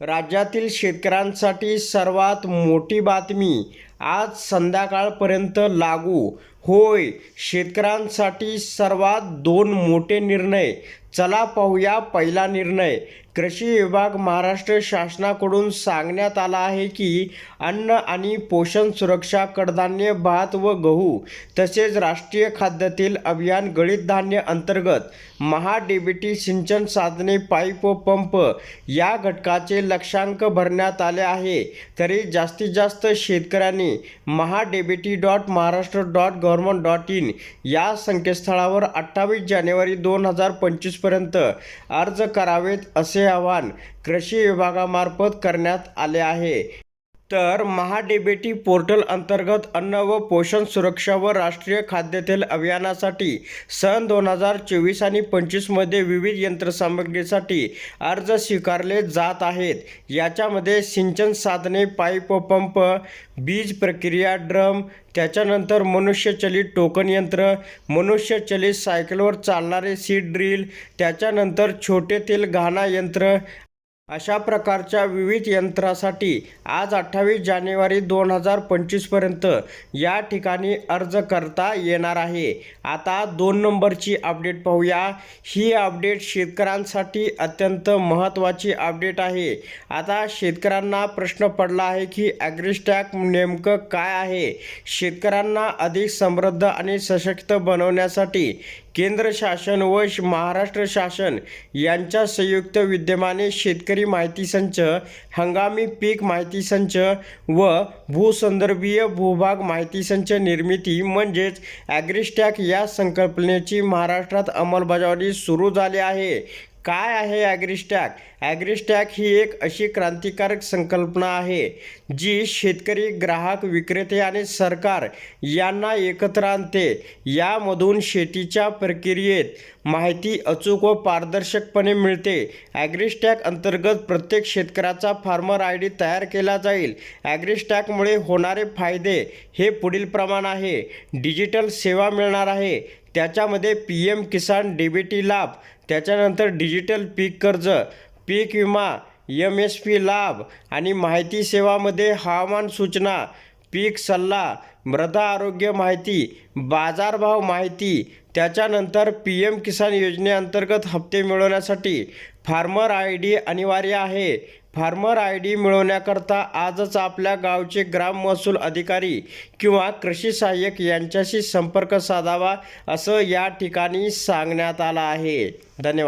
राज्यातील शेतकऱ्यांसाठी सर्वात मोठी बातमी आज संध्याकाळपर्यंत लागू. होय शेतकऱ्यांसाठी सर्वात दोन मोठे निर्णय. चला पाहूया पहिला निर्णय. कृषी विभाग महाराष्ट्र शासनाकडून सांगण्यात आला आहे की अन्न आणि पोषण सुरक्षा कडधान्य भात व गहू तसेच राष्ट्रीय खाद्यातील अभियान गळीत धान्य अंतर्गत महा डीबीटी सिंचन साधने पाईप व पंप या घटकाचे लक्षांक भरण्यात आले आहे. तरी जास्तीत जास्त शेतकऱ्यांनी Maha DBT dot Maharashtra dot government dot in या संकेतस्थळावर अठ्ठावीस जानेवारी दोन हजार पंचवीसपर्यंत अर्ज करावेत असे आवाहन कृषी विभागामार्फत करण्यात आले आहे. तर महाडेबेटी पोर्टल अंतर्गत अन्न व पोषण सुरक्षा व राष्ट्रीय खाद्यतेल अभियानासाठी सन दोन हजार चोवीस आणि पंचवीसमध्ये विविध यंत्रसामग्रीसाठी अर्ज स्वीकारले जात आहेत. याच्यामध्ये सिंचन साधने पाईप पंप बीज प्रक्रिया ड्रम त्याच्यानंतर मनुष्यचलित टोकन यंत्र मनुष्यचलित सायकलवर चालणारे सीड ड्रिल त्याच्यानंतर छोटे तेल घाणा यंत्र अशा प्रकारच्या विविध यंत्रासाठी आज अठ्ठावीस जानेवारी दोन हजार पंचवीसपर्यंत या ठिकाणी अर्ज करता येणार आहे. आता दोन नंबरची अपडेट पाहूया. ही अपडेट शेतकऱ्यांसाठी अत्यंत महत्त्वाची अपडेट आहे. आता शेतकऱ्यांना प्रश्न पडला आहे की ॲग्रिस्टॅक नेमकं काय आहे? शेतकऱ्यांना अधिक समृद्ध आणि सशक्त बनवण्यासाठी केंद्र शासन व महाराष्ट्र शासन यांच्या संयुक्त विद्यमाने शेतकरी शेतकरी माहिती संच हंगामी पीक माहिती संच व भूसंदर्भीय भूभाग माहिती संच निर्मिती म्हणजेच ॲग्रिस्टॅक या संकल्पनेची महाराष्ट्रात अंमलबजावणी सुरू झाली आहे. काय आहे ॲग्रिस्टॅक? ॲग्रिस्टॅक ही एक अशी क्रांतिकारक संकल्पना आहे जी शेतकरी ग्राहक विक्रेते आणि सरकार यांना एकत्र आणते. यामधून शेतीच्या प्रक्रियेत माहिती अचूक व पारदर्शकपणे मिळते. ॲग्रिस्टॅक अंतर्गत प्रत्येक शेतकऱ्याचा फार्मर आय डी तयार केला जाईल. ॲग्रिस्टॅकमुळे होणारे फायदे हे पुढील प्रमाण आहे. डिजिटल सेवा मिळणार आहे. त्याच्यामध्ये P M Kisan D B T लाभ त्याच्यानंतर डिजिटल पीक कर्ज पीक विमा एम एस पी लाभ आणि माहिती सेवामध्ये हवामान सूचना पीक सल्ला मृदा आरोग्य माहिती बाजारभाव माहिती त्याच्यानंतर पी एम किसान योजनेअंतर्गत हप्ते मिळवण्यासाठी फार्मर आय डी अनिवार्य आहे. फार्मर आय डी मिळवण्याकरता आजच आपल्या गावचे ग्राम महसूल अधिकारी किंवा कृषी सहाय्यक यांच्याशी संपर्क साधावा असं या ठिकाणी सांगण्यात आलं आहे. धन्यवाद.